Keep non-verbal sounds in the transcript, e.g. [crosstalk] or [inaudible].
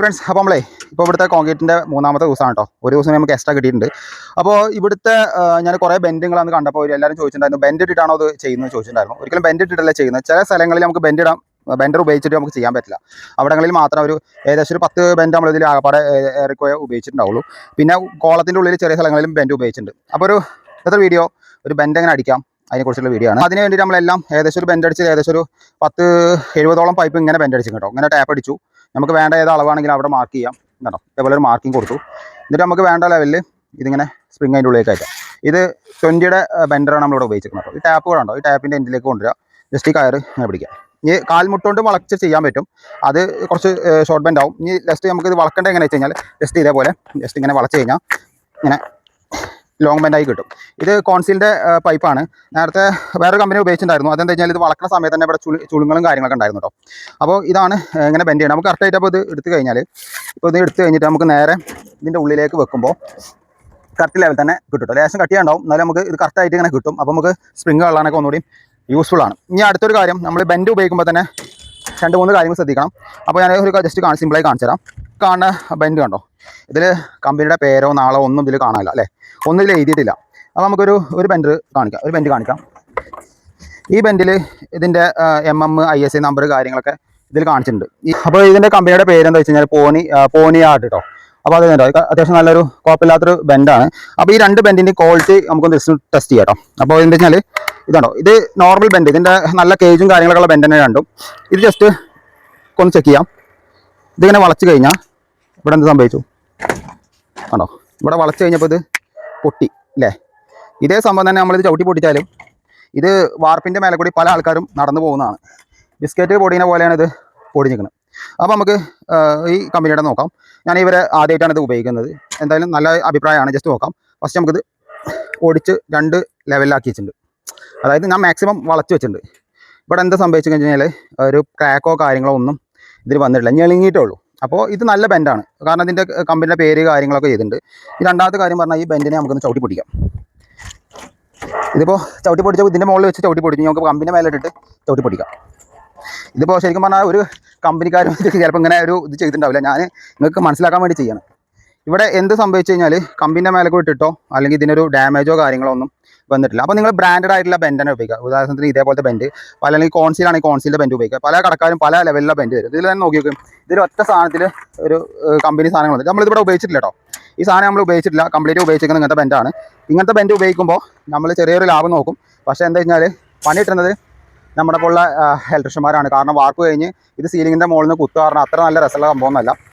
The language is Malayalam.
ഫ്രണ്ട്സ് അപ്പോൾ നമ്മളെ ഇപ്പോൾ ഇവിടുത്തെ കോൺക്രീറ്റിന്റെ മൂന്നാമത്തെ ദിവസമാണ് കേട്ടോ. ഒരു ദിവസം നമുക്ക് എക്സ്ട്രാ കിട്ടിയിട്ടുണ്ട്. അപ്പോൾ ഇവിടുത്തെ ഞാൻ കുറേ ബെൻഡുകളാണ് കണ്ടപ്പോൾ എല്ലാവരും ചോദിച്ചിട്ടുണ്ടായിരുന്നു ബെൻഡ് ഇട്ടിട്ടാണോ അത് ചെയ്യുന്നത് ചോദിച്ചിട്ടുണ്ടായിരുന്നു. ഒരിക്കലും ബെൻഡ് ഇട്ടിട്ടല്ല ചെയ്യുന്നത്. ചില സ്ഥലങ്ങളിൽ നമുക്ക് ബെൻഡ് ഇടാം ബെൻഡർ ഉപയോഗിച്ചിട്ട് നമുക്ക് ചെയ്യാൻ പറ്റില്ല. അവിടങ്ങളിൽ മാത്രം ഒരു ഏകദേശം ഒരു പത്ത് ബെൻഡ് നമ്മൾ ഇതിൽ ആകപ്പാടെ ഏറെക്കുറെ ഉപയോഗിച്ചിട്ടുണ്ടാവുള്ളൂ. പിന്നെ കോളത്തിന്റെ ഉള്ളിൽ ചെറിയ സ്ഥലങ്ങളിലും ബെൻഡ് ഉപയോഗിച്ചിട്ടുണ്ട്. അപ്പോൾ ഒരു ഇന്നത്തെ വീഡിയോ ഒരു ബെൻഡ് എങ്ങനെ അടിക്കാം അതിനെക്കുറിച്ചുള്ള വീഡിയോ ആണ്. അതിന് വേണ്ടിയിട്ട് നമ്മളെല്ലാം ഏകദേശം ഒരു ബെൻഡ് അടിച്ച് ഏകദേശം ഒരു പത്ത് എഴുപതോളം പൈപ്പ് ഇങ്ങനെ ബെൻഡ് അടിച്ചു കേട്ടോ. ഇങ്ങനെ ടാപ്പ് അടിച്ചു. നമുക്ക് വേണ്ട ഏത് അളവാണെങ്കിലും അവിടെ മാർക്ക് ചെയ്യാം. കേട്ടോ ഇതേപോലെ ഒരു മാർക്കിംഗ് കൊടുത്തു. എന്നിട്ട് നമുക്ക് വേണ്ട ലെവലിൽ ഇതിങ്ങനെ സ്പ്രിങ് അതിന്റെ ഉള്ളിലേക്ക് അയക്കാം. ഇത് ട്വന്റിയുടെ ബെൻഡറാണ് നമ്മളിവിടെ ഉപയോഗിച്ചിരിക്കുന്നത്. കേട്ടോ ഈ ടാപ്പ് കൂടെ ഈ ടാപ്പിന്റെ എൻഡിലേക്ക് കൊണ്ടുവരിക ജസ്റ്റ് ഈ കയറ് ഇങ്ങനെ പിടിക്കാം. ഇനി കാൽമുട്ടുകൊണ്ട് വളച്ച് ചെയ്യാൻ പറ്റും. അത് കുറച്ച് ഷോർട്ട് ബെൻഡ് ആവും. ഇനി ജസ്റ്റ് നമുക്ക് ഇത് വളക്കേണ്ടത് എങ്ങനെ വെച്ച് കഴിഞ്ഞാൽ ജസ്റ്റ് ഇതേപോലെ ജസ്റ്റ് ഇങ്ങനെ വളച്ച് കഴിഞ്ഞാൽ ഇങ്ങനെ ലോങ് ബെൻഡായി കിട്ടും. ഇത് കോൺസിലിന്റെ പൈപ്പാണ് നേരത്തെ വേറെ കമ്പനി ഉപയോഗിച്ചിട്ടുണ്ടായിരുന്നു. അതെന്താ വെച്ചാൽ ഇത് വളക്കുന്ന സമയത്ത് തന്നെ ഇവിടെ ചുളി ചുളുങ്ങളും കാര്യങ്ങളൊക്കെ ഉണ്ടായിരുന്നു കേട്ടോ അപ്പോൾ ഇതാണ് ഇങ്ങനെ ബെൻഡ് ചെയ്യണം നമുക്ക് കറക്റ്റായിട്ട് അപ്പോൾ ഇത് എടുത്തു കഴിഞ്ഞാൽ ഇപ്പോൾ ഇത് എടുത്തു കഴിഞ്ഞിട്ട് നമുക്ക് നേരെ ഇതിന്റെ ഉള്ളിലേക്ക് വെക്കുമ്പോൾ കറക്റ്റ് ലെവൽ തന്നെ കിട്ടും ലേശം കട്ടിയുണ്ടാവും എന്നാലും നമുക്ക് ഇത് കറക്റ്റായിട്ട് ഇങ്ങനെ കിട്ടും. അപ്പോൾ നമുക്ക് സ്പ്രിങ് വെള്ളാനൊക്കെ ഒന്നുകൂടി യൂസ്ഫുൾ ആണ്. ഇനി അടുത്തൊരു കാര്യം നമ്മൾ ബെൻഡ് ഉപയോഗിക്കുമ്പോൾ തന്നെ രണ്ട് മൂന്ന് കാര്യങ്ങൾ ശ്രദ്ധിക്കണം. അപ്പോൾ ഞാൻ ഒരു ജസ്റ്റ് കാണാൻ സിമ്പിളായി കാണിച്ചു തരാം. കാണുന്ന ബെൻഡ് കണ്ടോ? ഇതിൽ കമ്പനിയുടെ പേരോ നാളോ ഒന്നും ഇതിൽ കാണാനില്ല അല്ലേ? ഒന്നും ഇതിൽ എഴുതിയിട്ടില്ല. അപ്പോൾ നമുക്കൊരു ഒരു ബെൻഡ് കാണിക്കാം ഒരു ബെൻഡ് കാണിക്കാം. ഈ ബെൻഡിൽ ഇതിന്റെ M M I S I number കാര്യങ്ങളൊക്കെ ഇതിൽ കാണിച്ചിട്ടുണ്ട്. അപ്പോൾ ഇതിന്റെ കമ്പനിയുടെ പേര് എന്താ വെച്ച് കഴിഞ്ഞാൽ പോണി പോണി ആർട്ട് കേട്ടോ അപ്പോൾ അത് കേട്ടോ അത്യാവശ്യം നല്ലൊരു കുഴപ്പമില്ലാത്തൊരു ബെൻഡാണ്. അപ്പോൾ ഈ രണ്ട് ബെൻഡിന്റെ ക്വാളിറ്റി നമുക്കൊന്ന് ടെസ്റ്റ് ചെയ്യാം കേട്ടോ അപ്പോൾ എന്താ വെച്ചാൽ ഇതാണോ? ഇത് നോർമൽ ബെൻഡ് ഇതിന്റെ നല്ല കേജും കാര്യങ്ങളൊക്കെ ഉള്ള ബെൻഡ് തന്നെ രണ്ടും. ഇത് ജസ്റ്റ് ഒന്ന് ചെക്ക് ചെയ്യാം. ഇതിങ്ങനെ വളച്ച് കഴിഞ്ഞാൽ ഇവിടെ എന്ത് സംഭവിച്ചു? ആണോ? ഇവിടെ വളച്ച് കഴിഞ്ഞപ്പോൾ ഇത് പൊട്ടി അല്ലേ ഇതേ സംഭവം തന്നെ നമ്മളിത് ചവിട്ടി പൊട്ടിച്ചാലും ഇത് വാർപ്പിന്റെ മേലെ കൂടി പല ആൾക്കാരും നടന്നു പോകുന്നതാണ്. ബിസ്ക്കറ്റ് പൊടിയുന്ന പോലെയാണ് ഇത് പൊടിഞ്ഞിരിക്കുന്നത് അപ്പോൾ നമുക്ക് ഈ കമ്പനിയുടെ നോക്കാം. ഞാൻ ഇവരെ ആദ്യമായിട്ടാണ് ഇത് ഉപയോഗിക്കുന്നത്. എന്തായാലും നല്ല അഭിപ്രായമാണ്. ജസ്റ്റ് നോക്കാം. ഫസ്റ്റ് നമുക്കിത് ഓടിച്ച് രണ്ട് ലെവലിലാക്കി വെച്ചിട്ടുണ്ട്. അതായത് ഞാൻ മാക്സിമം വളച്ച് വെച്ചിട്ടുണ്ട്. ഇവിടെ എന്താ സംഭവിച്ചു കഴിഞ്ഞാൽ ഒരു ക്രാക്കോ കാര്യങ്ങളോ ഒന്നും ഇതിൽ വന്നിട്ടില്ല. ഇനി ഉള്ളൂ അപ്പോൾ ഇത് നല്ല ബെൻഡാണ്. കാരണം ഇതിന്റെ കമ്പനിയുടെ പേര് കാര്യങ്ങളൊക്കെ ചെയ്തിട്ടുണ്ട്. ഈ രണ്ടാമത്തെ കാര്യം പറഞ്ഞാൽ ഈ ബെൻഡിനെ നമുക്കൊന്ന് ചവിട്ടി പിടിക്കാം. ഇതിപ്പോൾ ചവിട്ടി പൊടിച്ചപ്പോൾ ഇതിന്റെ മുകളിൽ വെച്ച് ചവിട്ടി പൊടിച്ചു നമുക്ക് കമ്പനി മേലെ ഇട്ടിട്ട് ചവിട്ടി പൊടിക്കാം. ഇതിപ്പോൾ ശരിക്കും പറഞ്ഞാൽ ഒരു കമ്പനിക്കാരും [laughs] ചിലപ്പോൾ ഇങ്ങനെ ഒരു ഇത് ചെയ്തിട്ടുണ്ടാവില്ല. ഞാൻ നിങ്ങൾക്ക് മനസ്സിലാക്കാൻ വേണ്ടി ചെയ്യണം. ഇവിടെ എന്ത് സംഭവിച്ചു കഴിഞ്ഞാൽ കമ്പിന്റെ മേലെ കൂടി ഇട്ടോ അല്ലെങ്കിൽ ഇതിനൊരു ഡാമേജോ കാര്യങ്ങളോ ഒന്നും വന്നിട്ടില്ല. അപ്പോൾ നിങ്ങൾ ബ്രാൻഡഡ് ആയിട്ടുള്ള ബെൻഡ് തന്നെ ഉപയോഗിക്കുക. ഉദാഹരണത്തിന് ഇതേപോലത്തെ ബെൻഡ് പല അല്ലെങ്കിൽ കോൺസിലാണെങ്കിൽ കോൺസിലിന്റെ ബെൻഡ് ഉപയോഗിക്കുക. പല കടക്കാരും പല ലെവലിലെ ബെൻഡ് വരും. ഇതിൽ തന്നെ നോക്കി നോക്കും. ഇതിൽ ഒറ്റ സാധനത്തിൽ ഒരു കമ്പനി സാധനങ്ങൾ നമ്മളിതിവിടെ ഉപയോഗിച്ചിട്ടില്ല കേട്ടോ ഈ സാധനം നമ്മൾ ഉപയോഗിച്ചിട്ടില്ല. കംപ്ലീറ്റ് ഉപയോഗിച്ചിരിക്കുന്നത് ഇങ്ങനത്തെ ബെൻഡാണ് ഇങ്ങനത്തെ ബെൻഡ് ഉപയോഗിക്കുമ്പോൾ നമ്മൾ ചെറിയൊരു ലാഭം നോക്കും. പക്ഷേ എന്താ വെച്ചാൽ പണി കിട്ടുന്നത് നമ്മുടെ പോലുള്ള ഇലക്ട്രീഷ്യന്മാരാണ് കാരണം വാർക്ക് കഴിഞ്ഞ് ഇത് സീലിങ്ങിന്റെ മുകളിൽ നിന്ന് കുത്തു കാരണം അത്ര നല്ല രസമുള്ള സംഭവമൊന്നുമല്ല